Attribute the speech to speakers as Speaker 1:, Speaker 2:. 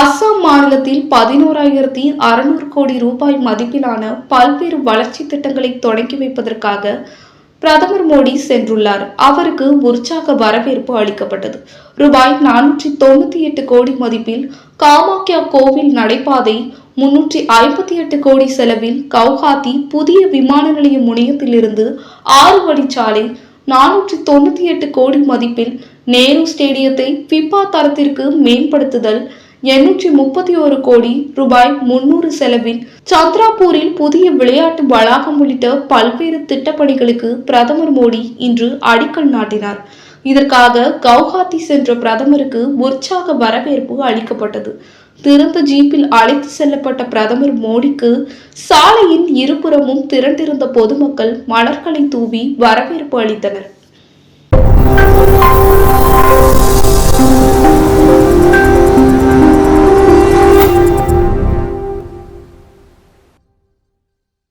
Speaker 1: மாநிலத்தில் பதினோராயிரத்தி அறுநூறு கோடி ரூபாய் மதிப்பிலான பல்வேறு வளர்ச்சி திட்டங்களை தொடங்கி வைப்பதற்காக பிரதமர் மோடி சென்றுள்ளார். அவருக்கு உற்சாக வரவேற்பு அளிக்கப்பட்டது. ரூபாய் நானூற்றி தொண்ணூத்தி எட்டு கோடி மதிப்பில் காமாக்கியா கோவில் நடைபாதை முன்னூற்றி ஐம்பத்தி எட்டு கோடி செலவில் கவுஹாத்தி புதிய விமான நிலைய முனையத்திலிருந்து ஆறு வழிச்சாலை நானூற்றி தொண்ணூத்தி எட்டு கோடி மதிப்பில் நேரு ஸ்டேடியத்தை பிபா தரத்திற்கு மேம்படுத்துதல் எண்ணூற்றி முப்பத்தி ஒரு கோடி ரூபாய் முன்னூறு செலவில் சந்திராபூரில் புதிய விளையாட்டு வளாகம் உள்ளிட்ட பல்வேறு திட்டப்பணிகளுக்கு பிரதமர் மோடி இன்று அடிக்கல் நாட்டினார். இதற்காக கவுஹாத்தி சென்ற பிரதமருக்கு உற்சாக வரவேற்பு அளிக்கப்பட்டது. திறந்த ஜீப்பில் அழைத்து செல்லப்பட்ட பிரதமர் மோடிக்கு சாலையின் இருபுறமும் திரண்டிருந்த பொதுமக்கள் மலர்களை தூவி வரவேற்பு அளித்தனர்.